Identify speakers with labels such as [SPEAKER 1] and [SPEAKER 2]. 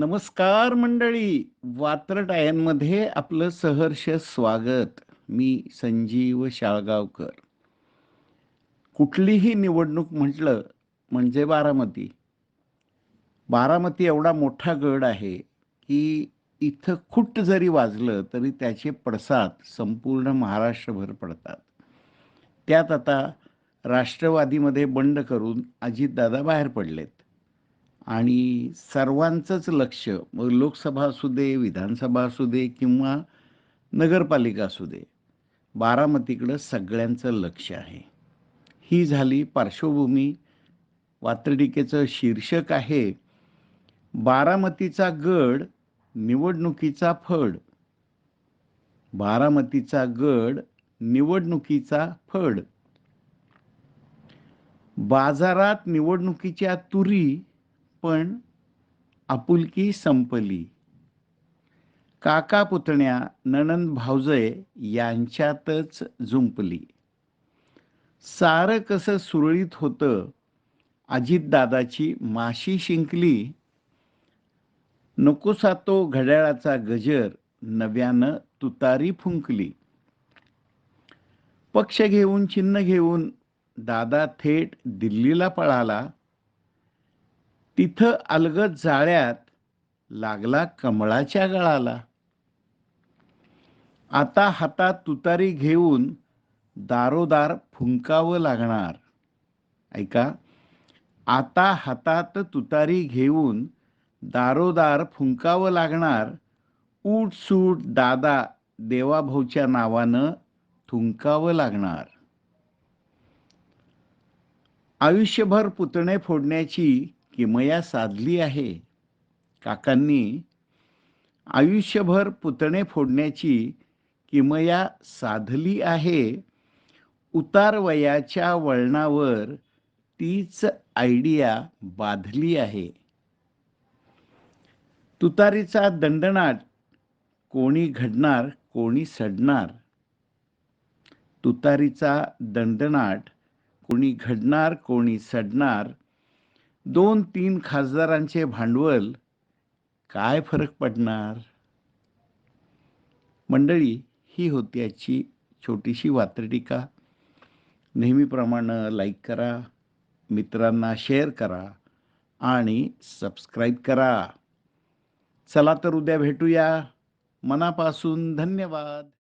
[SPEAKER 1] नमस्कार मंडळी. वात्रटायांमध्ये आपलं सहर्ष स्वागत. मी संजीव शाळगावकर. कुठलीही निवडणूक म्हटलं म्हणजे बारामती. बारामती एवढा मोठा गड आहे की इथं खुट जरी वाजलं तरी त्याचे पडसाद संपूर्ण महाराष्ट्रभर पडतात. त्यात आता राष्ट्रवादीमध्ये बंड करून अजितदादा बाहेर पडलेत. आणि सर्वांचंच लक्ष मग लोकसभा असू दे विधानसभा असू दे किंवा नगरपालिका असू दे बारामतीकडं सगळ्यांचं लक्ष आहे. ही झाली पार्श्वभूमी. वात्रटिकेचं शीर्षक आहे बारामतीचा गड निवडणुकीचा फड. बारामतीचा गड निवडणुकीचा फड. बाजारात निवडणुकीच्या तुरी पण आपुलकी संपली. काका पुतण्या नणंद भावजय यांच्यातच जुंपली. सारं कसं सुरळीत होतं अजितदादाची माशी शिंकली. नकोसा तो घड्याळाचा गजर नव्यानं तुतारी फुंकली. पक्ष घेऊन चिन्ह घेऊन दादा थेट दिल्लीला पळाला. तिथं अलगद जाळ्यात लागला कमळाच्या गळाला. आता हातात तुतारी घेऊन दारोदार फुंकावं लागणार. ऐका आता हातात तुतारी घेऊन दारोदार फुंकावं लागणार सूट दादा देवाभाऊच्या नावानं थुंकावं लागणार. आयुष्यभर पुतणे फोडण्याची किमया साधली आहे. काकांनी आयुष्यभर पुतणे फोडण्याची किमया साधली आहे. उतार वयाच्या वळणावर तीच आयडिया बाधली आहे. तुतारीचा दंडनाट कोणी घडणार कोणी सडणार? तुतारीचा दंडनाट कोणी घडणार कोणी सडणार? दोन तीन खासदारांचे भांडवल काय फरक पडणार? मंडळी ही होती आजची छोटीशी वात्रटिका. नेहमीप्रमाणे लाईक करा मित्रांना शेअर करा आणि सबस्क्राईब करा. चला तर उद्या भेटूया. मनापासून धन्यवाद.